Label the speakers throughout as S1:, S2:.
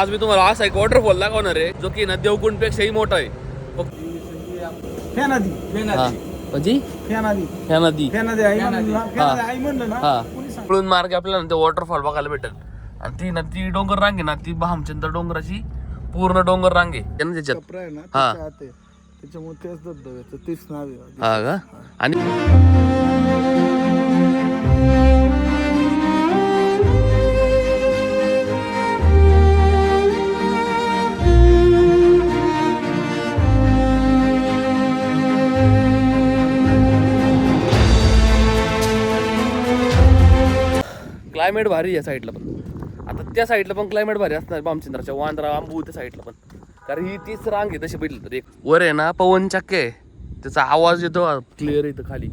S1: आज मी तुम्हाला असा एक वॉटरफॉल दाखवणार आहे जो की ना देवकुंड पेक्षाही मोठा आहे. फक्त
S2: फॅ नदी. फॅ नदी.
S1: ह्या नदी.
S2: फॅ नदी आई म्हणलं ना फॅ. नदी आई म्हणलं ना
S1: हा.
S2: कोणी सांग
S1: पळून मार्ग आपल्याला ते वॉटरफॉल बघायला भेटेल. आणि ती ना ती डोंगर रांग आहे ना ती भामचंद्र डोंगराची पूर्ण डोंगर रांग आहे. ना त्याच्यात. हा.
S2: त्याच्यामुळे तेच धबधब्याचं तेच नाव आहे.
S1: हा का? आणि क्लायमेट भारी या साईडला पण. आता त्या साईडला पण क्लायमेट भारी असणार बामचंद्राच्या वांद्रा आंबू त्या साईडला पण. कारण ही तीच रांग आहे तशी बघितलं तर एक. वर आहे ना पवन चक्के आहे. त्याचा आवाज येतो क्लिअर येतो खाली.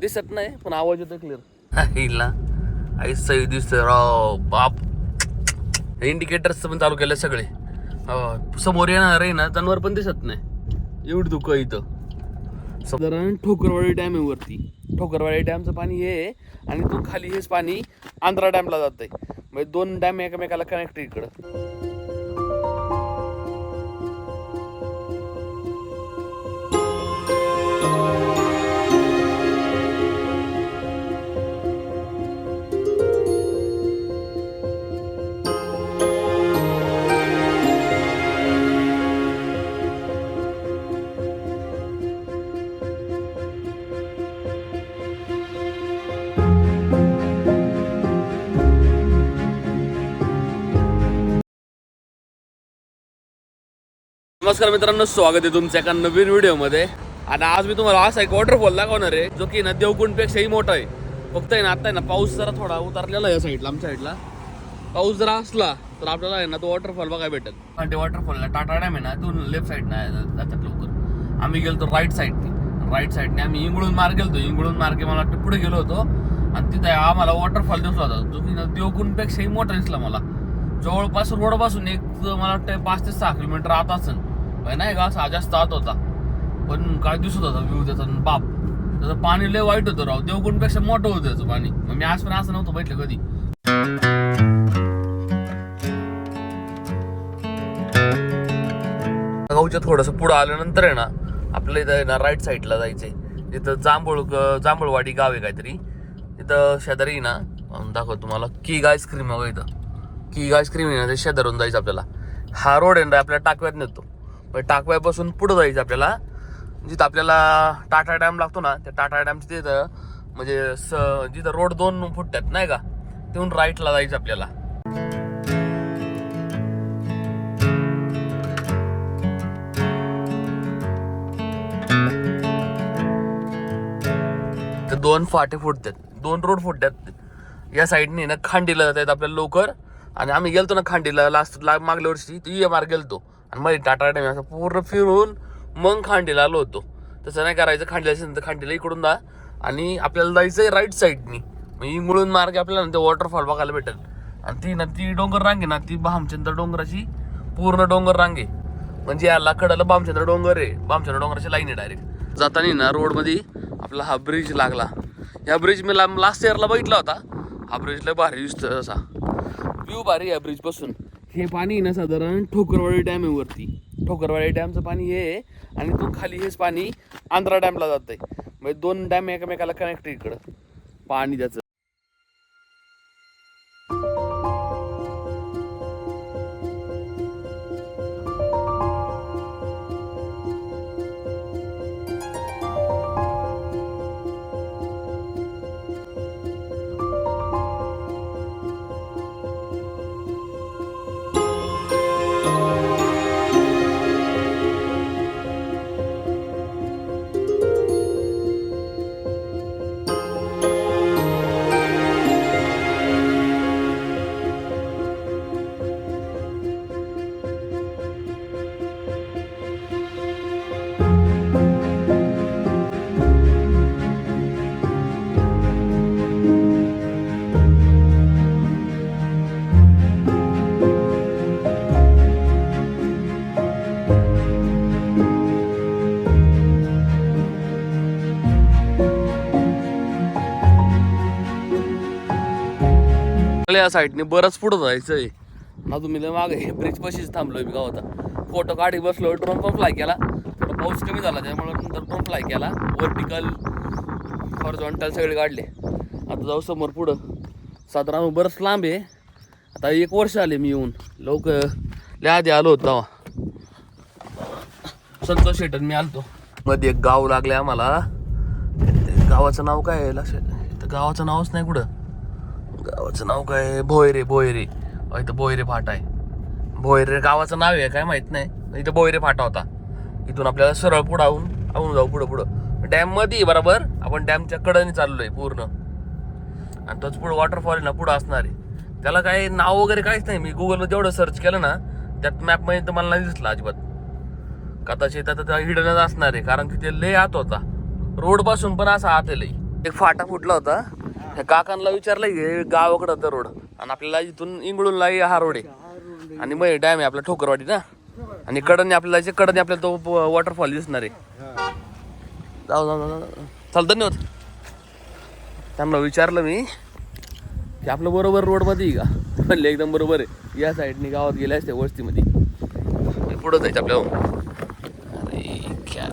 S1: दिसत नाही पण आवाज येतो क्लिअर हिला. आई सही दिसतोय राव बाप. इंडिकेटर्स पण चालू केले सगळे. समोर येणार आहे ना जनावर पण दिसत नाही. एवढी दुःख इथं. साधारण ठोकरवाडी डॅम आहे वरती. ठोकरवाडी डॅमचं पाणी हे आहे आणि तो खाली हेच पाणी आंध्रा डॅमला जात आहे म्हणजे दोन डॅम एकमेकाला कनेक्ट इकडं. नमस्कार मित्रांनो स्वागत आहे तुमच्या एका नवीन व्हिडिओमध्ये. आणि आज मी तुम्हाला असा एक वॉटरफॉल दाखवणार आहे जो की ना देवकुंडपेक्षाही मोठा आहे. फक्त आहे ना आता आहे ना पाऊस जरा थोडा उतरलेला आहे या साईडला आमच्या साईडला पाऊस जरा असला तर आपल्याला आहे ना तो वॉटरफॉल बघायला भेटेल. आणि ते वॉटरफॉलला टाटा डॅम आहे ना तो लेफ्ट साईडने जातात लवकर आम्ही गेलो राईट साईडने राईट साईडने आम्ही इंगळून मार्ग गेलो इंगळून मार्गे मला वाटतं पुढे गेलो होतो. आणि तिथे आम्हाला वॉटरफॉल दिसला होता जो की ना देवकुंडपेक्षाही मोठा दिसला मला. जवळपास रोडपासून एक मला वाटतं पाच ते सहा किलोमीटर आता असेल. नाही का असा जास्त आत होता. पण काय दिसत होता व्ह्यू त्याचा बाप. त्याचं पाणी लय वाईट होतं राव. देवगुणपेक्षा मोठं होतं त्याचं पाणी. मग मी आज पण असं नव्हतं बैठलं कधी. गावच्या थोडंसं पुढं आल्यानंतर आहे ना आपल्या इथं आहे ना राईट साईडला जायचंय. तिथं जांभूळ जांभूळवाडी गाव आहे काहीतरी. तिथं शेजारी ना दाखव तुम्हाला. किग आईस्क्रीम हवं इथं. किग आईस्क्रीम आहे ना ते शेजारून जायचं आपल्याला. हा रोड आहे ना आपल्या टाकव्यात नेतो म्हणजे टाकव्यापासून पुढं जायचं आपल्याला. जिथं आपल्याला टाटा डॅम लागतो ना त्या टाटा डॅमच्या तिथं म्हणजे स जिथं रोड दोन फुटतात नाही का? तिथून राईटला जायचं आपल्याला. तर दोन फाटे फुटतात दोन रोड फुटतात. या साईडने ना खांडीला जातात आपल्याला लवकर. आणि आम्ही गेलतो ना खांडीला लास्ट ला मागल्या वर्षी ती मार्ग गेलतो. आणि मध्ये टाटा डॅम असं पूर्ण फिरून मग खांडीला आलो होतो. तसं नाही करायचं खांडीला असेल तर खांडीला इकडून जा. आणि आपल्याला जायचंय राईट साईडनी मग इंगळून मार्ग आपल्याला ते वॉटरफॉल बघायला भेटेल. आणि ती ना ती डोंगर रांगे ना ती भामचंद्र डोंगराची पूर्ण डोंगर रांगे. म्हणजे याला कडाला भामचंद्र डोंगर आहे. भामचंद्र डोंगराची लाईन आहे डायरेक्ट जाताना ना रोडमध्ये आपला हा ब्रिज लागला. ह्या ब्रिज मी लास्ट इयरला बघितला होता. हा ब्रिज लय भारी दिसतो असा व्ह्यू भारी या ब्रिज बसून हे पाणी ना साधारण ठोकरवाडी डॅम आहे वरती. ठोकरवाडी डॅमचं पाणी हे आहे आणि तो खाली हेच पाणी आंध्रा डॅमला जात आहे म्हणजे दोन डॅम एकमेकाला कनेक्ट इकडं. पाणी त्याचं. या साईडने बरंच पुढं जायचं आहे. अजून मी लय मागे ब्रिज पशीच थांबलोय मी गावात. फोटो काढी बसलो ड्रोन पण फ्लाय केला. थोडा पाऊस कमी झाला त्यामुळे नंतर ड्रोन फ्लाय केला. वर्टिकल हॉर्झॉन्टल सगळे काढले. आता जाऊ समोर पुढं. साधारण बरंच लांब आहे. आता एक वर्ष आले मी येऊन. लोक लय आधी आलो होतो तेव्हा. संतोष शेटन मी आलतो. मध्ये एक गाव लागले आम्हाला. ते गावाचं नाव काय आहे? लक्षात गावाचं नावच नाही कुठं. गावाचं नाव काय? आहे? भोयरे. भोयरे इथं भोयरे फाटा आहे. भोयरे गावाचं नाव आहे काय माहीत नाही. इथं भोयरे फाटा होता. इथून आपल्याला सरळ पुढं आहून आहून जाऊ पुढं पुढं. डॅममध्ये बरोबर? आपण डॅमच्या कडेने आहे पूर्ण. आणि तोच पुढं वॉटरफॉल आहे ना पुढं असणार आहे. त्याला काय नाव वगैरे काहीच नाही. मी गुगलवर जेवढं सर्च केलं ना त्यात मॅपमध्ये तर मला नाही दिसलं अजिबात. कदाचित आता त्या हिडनच असणार आहे कारण की ते लय आत होता. रोडपासून पण असा आत आहे लय. एक फाटा फुटला होता. त्या काकांना विचारलं की गावाकडं होता रोड. आणि आपल्याला इथून इंगळूनला हा रोड आहे. आणि मग डॅम आहे आपला ठोकरवाडी ना. आणि कडने आपल्याला जे कडने आपल्याला तो वॉटरफॉल दिसणार आहे. जाऊ जाऊ जाऊ चल धन्यवाद. त्यांना विचारलं मी की आपलं बरोबर रोडमध्ये आहे का? म्हणले एकदम बरोबर आहे. या साईडने गावात गेल्या असते वस्तीमध्ये. मी पुढं जायचं आपल्या अरे क्या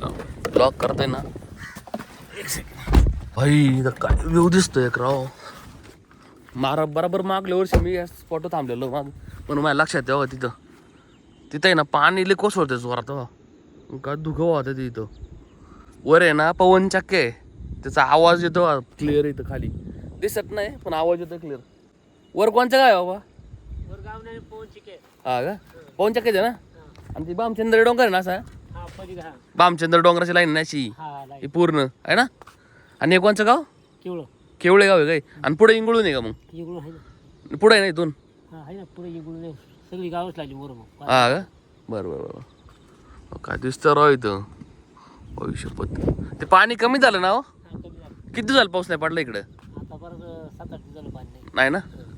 S1: ब्लॉक करताय ना. एक सेकंड भाई इथं काय व्ह्यू दिसतोय एक राव. मारा बरोबर मागल्या वर्षी मी या स्पॉट थांबलेलो माग. पण माझ्या लक्षात तेव्हा तिथं. तिथं आहे ना पाणी लय कोसळते जोरात तेव्हा काय धुकं होतं तिथं वर आहे ना पवन चक्के आहे. त्याचा आवाज येतो क्लिअर येतो खाली. दिसत नाही पण आवाज येतो क्लिअर वर कोणचं काय बाबा? हा का? पवन चक्केच आहे ना? आणि ती बामचंद्र डोंगर आहे ना असा? बामचंद्र डोंगराची लाईन ना अशी. ही पूर्ण आहे ना? आणि हे कोणचं गाव?
S3: केवळ.
S1: केवळे गाव आहे काय? आणि पुढे इंगळून आहे का मग?
S3: इकडून आहे ना.
S1: पुढे आहे ना इथून?
S3: हा आहे ना पुढे इकडून आहे. सगळी गावच लागली बरोबर
S1: हा का? बरं बरं बरं. अहो, काय दिसतं राव इथं? भविष्यपत ते पाणी कमी झालं ना हो?
S3: कमी झालं.
S1: किती झालं पाऊस नाही पडला इकडं?
S3: आता परत सात आठ पाणी नाही.
S1: नाही ना?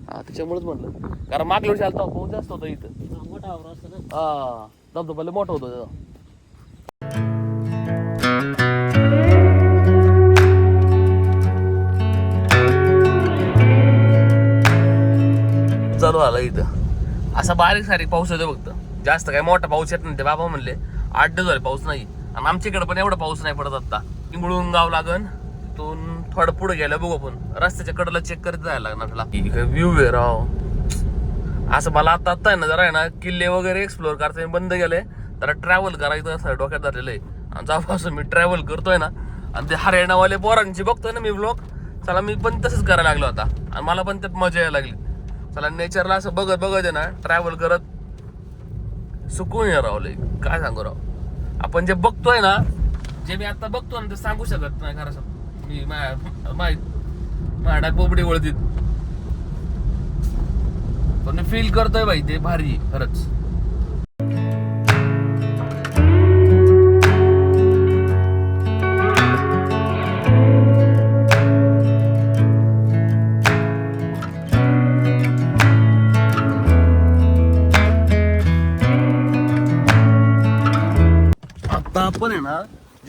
S1: हा त्याच्यामुळेच म्हटलं कारण मागल्या वर्षी आलता पाऊस जास्त होता इथं.
S3: हा, मोठा वावर असतो ना.
S1: हा धबधबाला मोठा होतो त्याचा चालू आला इथं. असा बारीक सारीक पाऊस येतो फक्त. जास्त काय मोठा पाऊस येत नाही ते बाबा म्हणले. आठ दिवस झाले पाऊस नाही. आणि आमच्याकडे पण एवढा पाऊस नाही पडत आता. इंगळून गाव लागन तिथून थोडं पुढे गेलं बघू आपण. रस्त्याच्या कडेला चेक करत जायला लागणार आपल्याला व्ह्यू आहे राव. असं मला आता आता आहे ना जरा आहे ना किल्ले वगैरे एक्सप्लोर करता मी बंद गेले जरा ट्रॅव्हल करायचं असं डोक्यात झालेलं आहे. आणि जेव्हापासून मी ट्रॅव्हल करतोय ना. आणि ते हरियाणावाले पोरांची बघतोय ना मी ब्लॉग चला मी पण तसंच करायला लागलो आता. आणि मला पण त्यात मजा यायला लागली. चला नेचरला असं बघत बघत आहे ना ट्रॅव्हल करत सुकून ये राव लय काय सांगू राव? आपण जे बघतोय ना जे मी आता बघतो ना ते सांगू शकत नाही खरं सांग. मी माझ्या माझ्या पोपडी वळतीत. पण मी फील करतोय भाई ते भारी खरंच.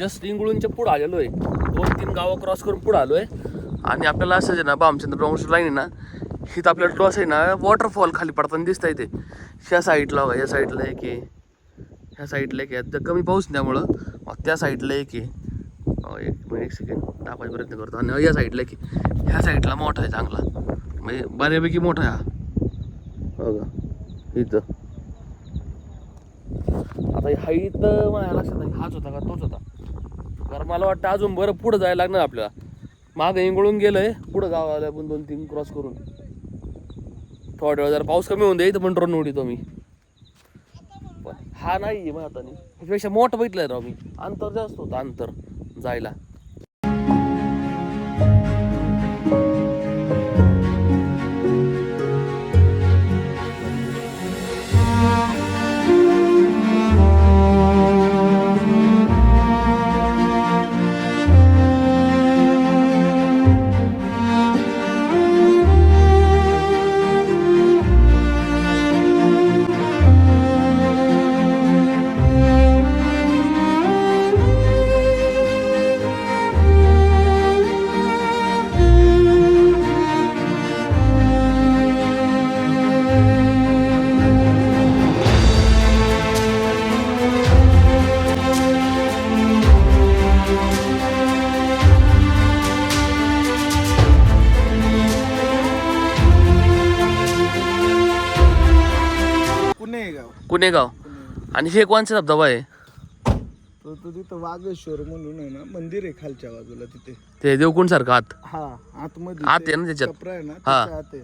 S1: जस्ट इंगळूनच्या पुढं आलेलो आहे दोन तीन गावं क्रॉस करून पुढं आलो आहे आणि आपल्याला असं आहे ना बामचंद्र प्रमोशन लाईन आहे ना हिथं आपल्याला क्रॉस आहे ना वॉटरफॉल खाली पडताना दिसत आहे ते. ह्या साईडला बघा या साईडला एक आहे. ह्या साईडला एक आहे. कमी पाऊस त्यामुळं त्या साईडला एक आहे. एक मिनिट एक सेकंड दाखवायचा प्रयत्न करतो. आणि या साईडला की ह्या साईडला मोठा आहे चांगला. म्हणजे बऱ्यापैकी मोठा आहे हा. बघा इथं. आता हा इथं माझ्या लक्षात हाच होता का तोच होता? कारण मला वाटतं अजून बरं पुढं जायला लागणार आपल्याला. मागं इंगळून गेलंय पुढं गावाला आपण दोन तीन क्रॉस करून. थोड्या वेळ जरा पाऊस कमी होऊन दे तर पण ड्रोन उडीतो मी. पण हा नाही मग आता ह्याच्यापेक्षा मोठं बघितलंय राव मी. अंतर जास्त होतं अंतर जायला. आणि हे कोणचा धबधबा आहे?
S2: तर तो तिथं वागेश्वर म्हणून आहे ना मंदिर आहे खालच्या बाजूला तिथे.
S1: ते देवकुंड सारखं आत?
S2: हा आतमध्ये
S1: आत
S2: ते
S1: आहे ना त्याच्यात?
S2: आहे ना
S1: हा.
S2: त्याच्या आत आहे.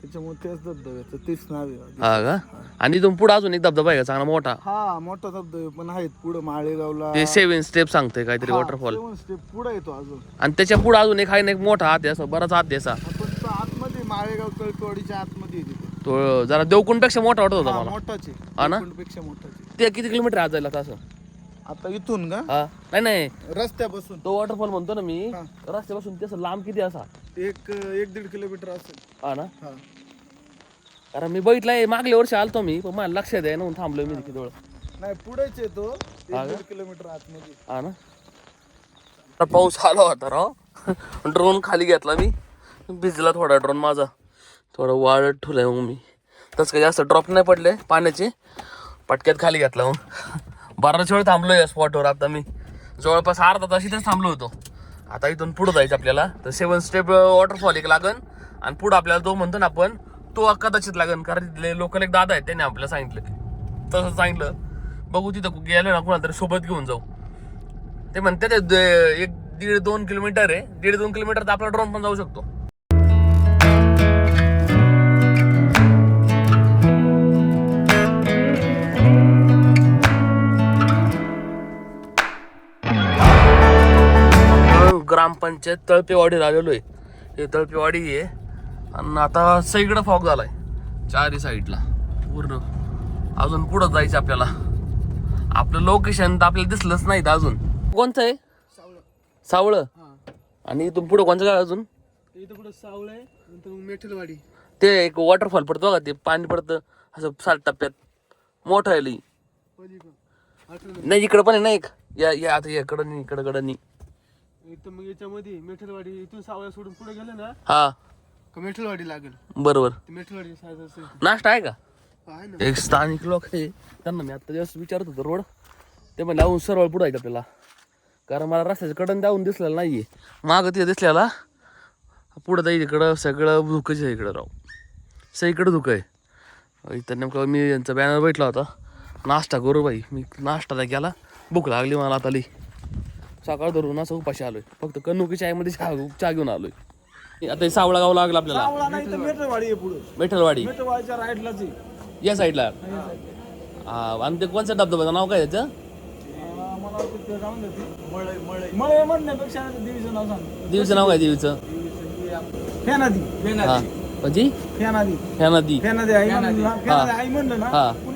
S2: त्याच्यामुळे धबधब्याचं तेच नाव आहे.
S1: हा का? आणि इथून पुढे अजून एक धबधबा आहे का? चांगला मोठा?
S2: हा मोठा धबधबे पण आहेत पुढे माळेगावला.
S1: ते सेव्हन स्टेप सांगतोय काहीतरी वॉटरफॉल
S2: स्टेप पुढे येतो अजून.
S1: आणि त्याच्या पुढे अजून एक आहे ना एक मोठा हात आहे असं बराच हात आहे असा.
S2: आपण तो आतमध्ये माळेगाव कळकवाडीच्या आतमध्ये आहे तिथे.
S1: तो जरा देवकुंडपेक्षा मोठा वाटत होता
S2: हा,
S1: मला.
S2: मोठाचे
S1: हा ना?
S2: पेक्षा मोठाचे
S1: ते किती किलोमीटर आज जायला असं?
S2: आता इथून का?
S1: हा. नाही नाही.
S2: रस्त्यापासून.
S1: तो वॉटरफॉल म्हणतो ना मी
S2: हा.
S1: रस्त्यापासून ते असं लांब किती असा?
S2: एक एक दीड किलोमीटर असेल.
S1: हा ना?
S2: हा.
S1: कारण मी बघितलंय मागल्या वर्षी आलतो मी पण मला लक्षात आहे ना म्हणून थांबलोय मी किती वेळ
S2: नाही पुढेच येतो. एक? दीड किलोमीटर आतमध्ये.
S1: हा ना? आता पाऊस आला होता राव. ड्रोन खाली घेतला मी. भिजला थोडा ड्रोन माझा. थोडा वाळत ठेवलाय मग मी. तसं काही जास्त ड्रॉप नाही पडले पाण्याचे. पटक्यात खाली घातला मग हो. बराच वेळ थांबलो या स्पॉटवर आता मी जवळपास अर्धा तास इथेच थांबलो होतो. आता इथून पुढं जायचं आपल्याला. तर सेवन स्टेप वॉटरफॉल एक लागन. आणि पुढं आपल्याला तो म्हणतो ना आपण तो कदाचित लागन. कारण तिथले लोकल एक दादा आहेत त्याने आपल्याला सांगितलं. तसं सांगितलं. बघू तिथं गेलो ना कुणाला तरी सोबत घेऊन जाऊ. ते म्हणते ते एक दीड दोन किलोमीटर आहे. दीड दोन किलोमीटर तर आपला ड्रोन पण जाऊ शकतो. ग्रामपंचायत तळपेवाडी आलेलो आहे. हे तळपेवाडी आहे. आणि आता सगळीकडे फॉग झालाय. चारही साईडला पूर्ण. अजून पुढं जायचं आपल्याला. आपलं लोकेशन तर आपल्याला दिसलंच नाही इथं अजून. कोणतं आहे? सावळं. आणि इथून पुढं कोणतं काय अजून?
S2: इथं पुढे सावळ आहे नंतर मग मेठलवाडी.
S1: ते एक वॉटरफॉल पडतो का ते पाणी पडतं. असं सात टप्प्यात. मोठं आहे लई. नाही इकडं पण आहे ना एक. या या आता नाही इकडं कडं नाही.
S2: इथं मग याच्यामध्ये मेठलवाडी इथून सावळ्या सोडून पुढे गेलं ना
S1: हा.
S2: का मेठलवाडी लागेल?
S1: बरोबर.
S2: ते मेठलवाडी सायद असेल
S1: नाश्ता आहे का?
S2: आहे ना.
S1: एक स्थानिक लोक आहे. त्यांना मी आता जस्ट विचारत होतो रोड. ते म्हणले लावून सरळ पुढे आहे आपल्याला? कारण मला रस्त्याचं कडन जाऊन दिसलेलं नाहीये. मागं तिथे दिसलेला. पुढं जाईल इकडं सगळं धुकंच आहे इकडं राव. सगळीकडं धुकं आहे. इथं नेमकं मी यांचा बॅनर बैठला होता. नाश्ता करू बाई मी नाश्ता केला भूक लागली मला आता लई. सकाळ धरून असं उपाशी आलोय. फक्त कन्नुकी चायमध्ये चहा चहा घेऊन आलोय. आता हे सावळा गाव लागला आपल्याला.
S2: सावळा नाही तर मेठलवाडी आहे पुढे.
S1: मेठलवाडी
S2: मेठलवाडीच्या राईटलाच आहे.
S1: या साईडला? हा आणि ते कोणत्या धबधब्याचं नाव काय त्याचं?
S2: अं, मला वाटतं ते जाऊन जाते मळे मळे मळे म्हणण्यापेक्षा देवीचं नाव सांग.
S1: देवीचं नाव काय देवीचं?
S2: फेनादी.
S1: हा. म्हणजे
S2: फेनादी.
S1: ह्या नदी
S2: फेनादी आई म्हणलं ना फेनादी आई म्हणलं
S1: हा.
S2: ना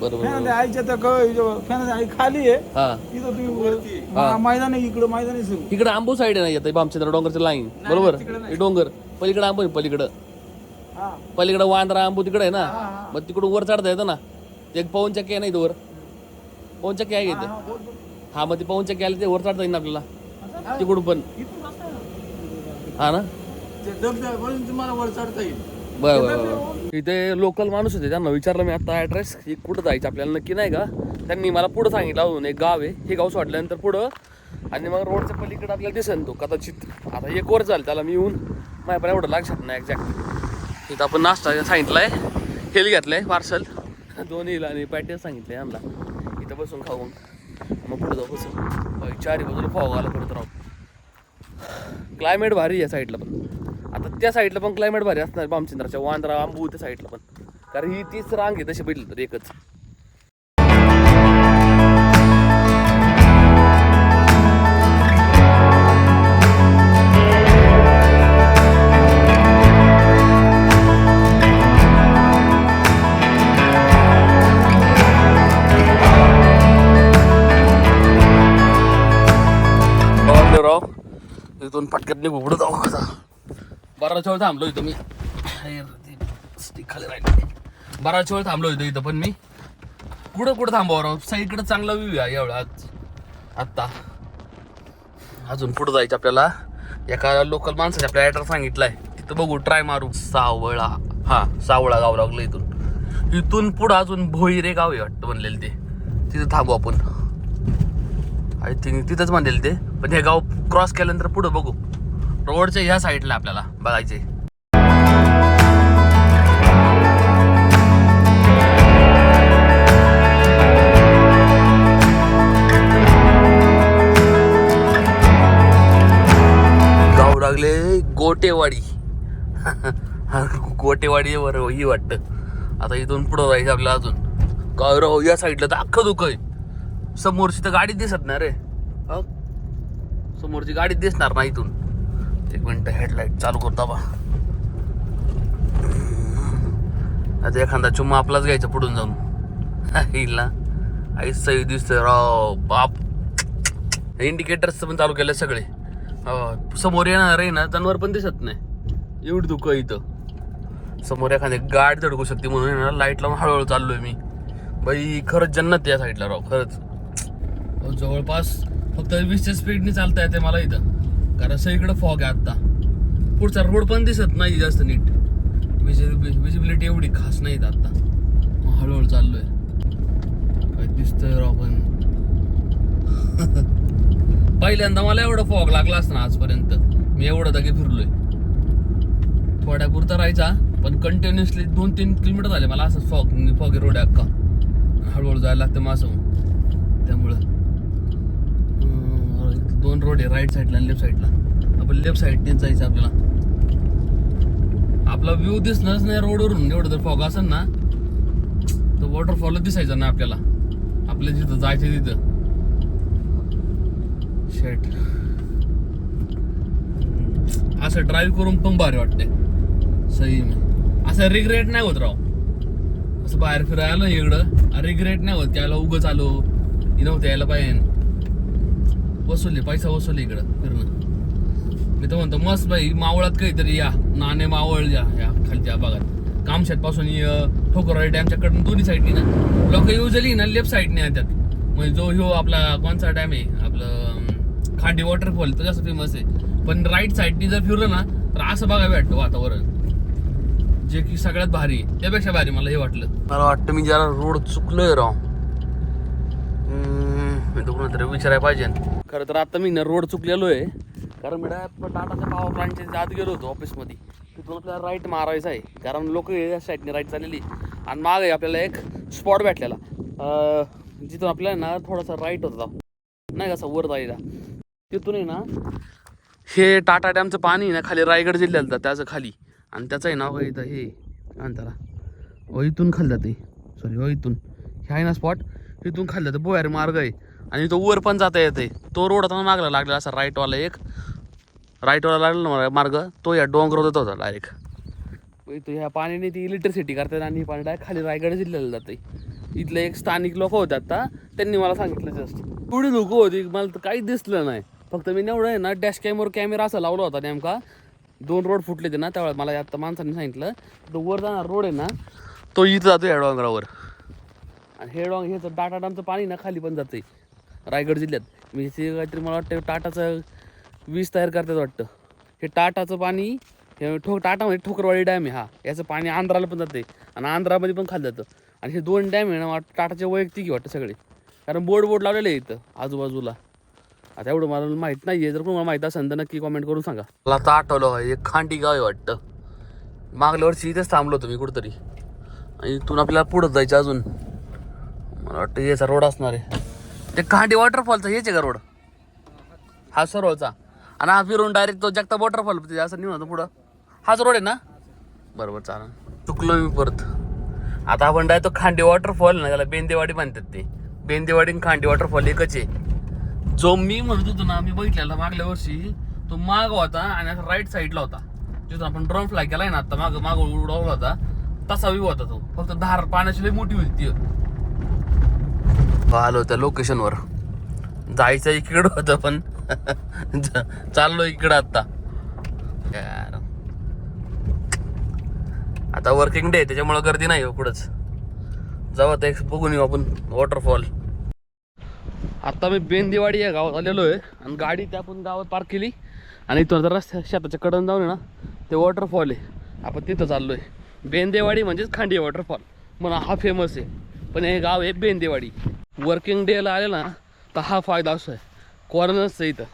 S1: बरोबर
S2: आईच्या त्या आई खाली आहे.
S1: हा.
S2: तुम्ही मैदान आहे इकडं मैदान आहे सगळं
S1: इकडे आंबू साईड नाही येत भामचंद्र डोंगरचं लाईन बरोबर? हे डोंगर. पलीकडे आंबू आहे पलीकडं.
S2: हा.
S1: पलीकडे वांद्रा आंबू तिकडे आहे ना? मग तिकडून वर चढता येतं ना? ते एक पवन चक्की आहे ना इथं वर? पवन चक्की आहे का इथं? हा मग ती पवन चक्की आली ते वर चढता येईल ना आपल्याला तिकडून पण. हा ना?
S2: तुम्हाला वर चढता येईल.
S1: बरं बरं बरं इथे लोकल माणूस होते त्यांना विचारलं मी आता ॲड्रेस की कुठं जायचं? आपल्याला नक्की नाही का? त्यांनी मला पुढं सांगितलं अजून एक गाव आहे हे गाव सोडल्यानंतर पुढं आणि मग रोडच्या पलीकडे आपल्याला दिसेल तो कदाचित. आता एक वर झालं त्याला मी येऊन माझ्या पण एवढं लक्षात नाही एक्झॅक्ट इथं आपण नाश्ता सांगितलाय हेल घेतलाय पार्सल दोन्ही आणि पॅटेज सांगितले यांना. इथं बसून खाऊन मग पुढं जाऊ बसून. चारी बाजूला फॉग आला परत राहू क्लायमेट भारी आहे साईडला पण. आता त्या साईडला पण क्लायमेट भारी असणार बामचंद्राच्या वांद्रा आंबू त्या साईडला पण. कारण ही तीच रांग आहे तशी भेटली तर एकच. आवडले राव इथून पटक्यात निघू. पुढे जाऊ आता. बराच वेळ थांबलो इथं मी. खाली राहिले. बराच वेळ थांबलो इथं इथं पण मी. कुठं कुठं थांबावं राव? सगळीकडे चांगला व्ह्यू आहे एवढा आज. आत्ता. अजून पुढं जायचं आपल्याला? एका लोकल माणसाने आपल्या ॲड्रेस सांगितलाय. तिथं बघू ट्राय मारू. सावळा. हा सावळा गाव लागलं इथून. इथून पुढं अजून भोईरे गाव आहे वाटतं बनलेलं ते. तिथं थांबू आपण. आय थिंक तिथंच म्हणेल ते. पण हे गाव क्रॉस केल्यानंतर पुढं बघू. रोडच्या ह्या साईडला आपल्याला बघायचे. जाऊ लागले गोटेवाडी. गोटेवाडी बरं ही वाटतं. आता इथून पुढं जायचं आपल्याला अजून. गौरव या साईडला तर अख्खं दुख आहे. समोरची तर गाडी दिसत ना रे. समोरची गाडी दिसणार ना इथून. एक मिनटं हेडलाईट चालू करता बा आता एखादा चुम्मा आपलाच घ्यायचा पुढून जाऊन. हिला आई सही दिसतोय राव बाप. इंडिकेटर्स पण चालू केले सगळे. समोर येणार आहे ना जनावर पण दिसत नाही. एवढी दुःख आहे इथं. समोर एखादी गाड धडकू शकते म्हणून येणार लाइट लावून हळूहळू चाललोय मी. बाई खरंच जन्नत या साईडला राव खरंच. जवळपास फक्त वीसच्या स्पीडने चालता येते मला इथं. कारण सगळीकडे फॉग आहे आत्ता पुढचा रोड पण दिसत नाही जास्त नीट. विजिबिलिटी एवढी खास नाही आत्ता मग हळूहळू चाललोय. काय दिसतंय राव पण. पहिल्यांदा मला एवढा फॉग लागला ना आजपर्यंत. मी एवढं जागी फिरलोय. थोड्या पुरता राहायचा पण कंटिन्युअसली दोन तीन किलोमीटर झाले मला असं फॉग फॉगी रोड आहे अक्का हळूहळू जायला लागतं माझं त्यामुळं. दोन रोड आहे राईट साईडला आणि लेफ्ट साईडला आपण लेफ्ट साईडनेच जायचं आपल्याला. आपला व्ह्यू दिसणारच नाही रोडवरून एवढं जर फॉग असेल ना तर वॉटरफॉल दिसायचा ना आपल्याला. आपल्या जिथं जायचं तिथं. शेट असं ड्राईव्ह करून पण भारी वाटते सही असं रिग्रेट नाही होत राव. असं बाहेर फिरायला इकडं. रिग्रेट नाही होत त्याला उगच आलो. नव्हतं यायला पाहिजे. वसुले पैसा वसुले इकडं फिरणं मी तर म्हणतो मस्त बाई मावळात काहीतरी या. नाणे मावळ या या खालच्या भागात. कामशेत पासून ठोकरवाडी डॅमच्याकडून दोन्ही साईडनी ना लोक युजली ना लेफ्ट साईडने येतात. म्हणजे जो ह्यो आपला कोणचा डॅम आहे? आपलं खांडी वॉटरफॉल तो जास्त फेमस आहे. पण राईट साईडनी जर फिरलं ना तर असं बघायला वाटतं वातावरण. जे की सगळ्यात भारी आहे. त्यापेक्षा भारी मला हे वाटलं. मला वाटतं मी जरा रोड चुकलोय राव. मी तर कोणातरी विचारायला पाहिजे. खरं तर आता मी ना रोड चुकलेलो आहे कारण मी टाटाच्या पावर प्लांटच्या आत गेलो होतो ऑफिसमध्ये तिथून आपल्याला राईट मारायचं आहे. कारण लोक या साईडने राईट चाललेली आणि मागे आपल्याला एक स्पॉट भेटलेला. जिथून आपल्याला ना थोडासा राईट होता. नाही कसा वर जायला. तिथून आहे ना हे टाटा डॅमचं पाणी आहे ना खाली रायगड जिल्ह्यात जातं त्याचं खाली. आणि त्याचं आहे ना इथं हे. काय व हो इथून खाली जाते सॉरी हो इथून. हे आहे ना स्पॉट तिथून खाल्लं जातं. बोयार मार्ग आहे. आणि तो वर पण जाता येते. तो रोड आता मागला लागलेला असा राईटवाला एक. राईटवाला लागलेला ना मार्ग तो या डोंगर होता होता डायरेक्ट इथं ह्या पाण्याने ती इलेक्ट्रिसिटी करतात आणि हे पाणी डायरेक्ट खाली रायगड जिल्ह्याला जाते इथले एक स्थानिक लोक होते आता त्यांनी मला सांगितलं जस्ट थोडी लोक होती मला तर काहीच दिसलं नाही. फक्त मी एवढं आहे ना डॅश कॅमवर कॅमेरा असा लावला होता नेमका. दोन रोड फुटले ते ना त्यावेळेस मला आता माणसाने सांगितलं. तो वर जाणार रोड आहे ना तो इथं जातो या डोंगरावर. आणि हे डोंग हे डाटा डॅमचं पाणी ना खाली पण जाते रायगड जिल्ह्यात. मी ते काहीतरी मला वाटतं टाटाचं वीज तयार करतात वाटतं. हे टाटाचं पाणी हे ठो टाटामध्ये ठोकरवाडी डॅम आहे हा. याचं पाणी आंध्राला पण जाते आणि आंध्रामध्ये पण खाल्लं जातं. आणि हे दोन डॅम आहे ना वाट टाटाचे वैयक्तिक वाटतं सगळे. कारण बोर्ड बोर्ड लावलेले आहे इथं आजूबाजूला. आता एवढं मला माहीत नाही आहे जर कोणाला माहीत असेल तर नक्की कॉमेंट करून सांगा. मला आता आठवलं एक खांडी गाव आहे वाटतं. मागल्या वर्षी इथेच थांबलो होतो मी कुठंतरी. आणि इथून आपल्याला पुढं जायचं अजून. मला वाटतं याचा रोड असणार आहे. ते खांडी वॉटरफॉलचा हेच आहे का रोड हा सरळचा. आणि हा फिरून डायरेक्ट तो जगता वॉटरफॉल तिथे असं निघून पुढं. हाच रोड आहे ना? बरोबर चालेल. चुकलो मी परत. आता आपण डाय तो खांडी वॉटरफॉल ना त्याला बेंदेवाडी म्हणतात ते. बेंदेवाडी आणि खांडी वॉटरफॉल एकच आहे. जो मी म्हणत होतो ना मी बघितलेला मागल्या वर्षी तो माग होता आणि आता राईट साईडला होता. जिथून आपण ड्रॉन फ्लाय केलाय ना आता माग माग उडवला होता तसा व्ह्यू होता तो. फक्त धार पाण्याची लई मोठी होती ती. आलो त्या लोकेशनवर. जायचं इकडं होतं पण चाललो इकडं आत्ता. आता वर्किंग डे त्याच्यामुळे गर्दी नाही हो कुठंच जाऊ आता एक बघून येऊ आपण वॉटरफॉल आता मी बेंदिवाडी या गावात आलेलो आहे आणि गाडी त्या पण गावात पार्क केली. आणि इथून आता रस्त्या शेताच्या कडून जाऊन आहे ना ते वॉटरफॉल आहे. आपण तिथं चाललो आहे बेंदेवाडी म्हणजेच खांडी वॉटरफॉल म्हणून हा फेमस आहे. पण हे गाव आहे बेंदेवाडी. वर्किंग डेला आले ना तर हा फायदा असो आहे कॉर्नर्सचं इथं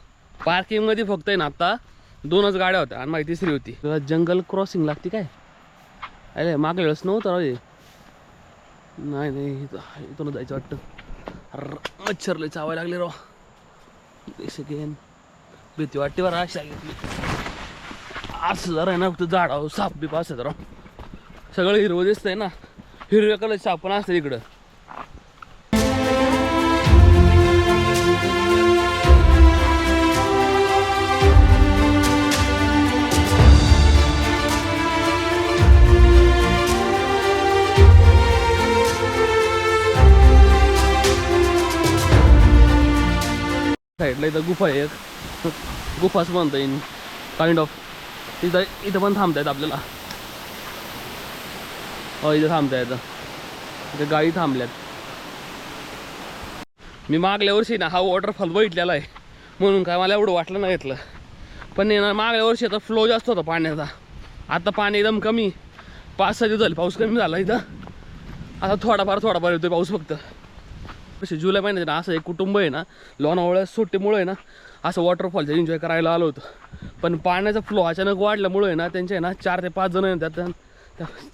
S1: पार्किंगमध्ये फक्त आहे ना आता दोनच गाड्या होत्या आणि माझी तिसरी होती. तुला जंगल क्रॉसिंग लागते काय? अरे मागल्या वेळेस नव्हतं राव नाही नाही इथं इथून जायचं वाटतं. मच्छर लय चावायला लागले राव. सेकेंड भीती वाटते बरं अशा घेतली. असं जरा आहे ना फक्त झाडावर साप बीप असं जरा सगळं हिरवं दिसतंय ना. हिरव्या कलर सापण पण असतं इकडं. साईडला इथं गुफा आहे एक गुफाच म्हणता येईल. काइंड ऑफ इथं इथं पण थांबता येत आपल्याला. हो इथं थांबता येतं इथं गाडी थांबल्यात. मी मागल्या वर्षी ना हा वॉटरफॉल बघितलेला आहे. म्हणून काय मला एवढं वाटलं नाही घेतलं पण येणार ना मागल्या वर्षी आता फ्लो जास्त होता पाण्याचा. आता पाणी एकदम कमी. पाच सहा दिवस झाले पाऊस कमी झाला इथं. आता थोडाफार थोडाफार येतोय पाऊस फक्त. कसे जुलै महिन्यात ना असं एक कुटुंब आहे ना लोणावळ्या सुट्टीमुळे आहे ना असं वॉटरफॉलचं एन्जॉय करायला आलं होतं. पण पाण्याचा फ्लो अचानक वाढल्यामुळे आहे ना त्यांचे आहे ना चार ते पाच जण त्यात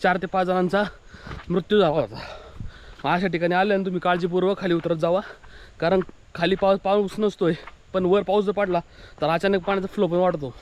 S1: चार ते पाच जणांचा मृत्यू झाला होता. अशा ठिकाणी आले आणि तुम्ही काळजीपूर्वक खाली उतरत जावा. कारण खाली पाऊस पाऊस नसतोय पण वर पाऊस जर पडला तर अचानक पाण्याचा फ्लो पण वाढतो.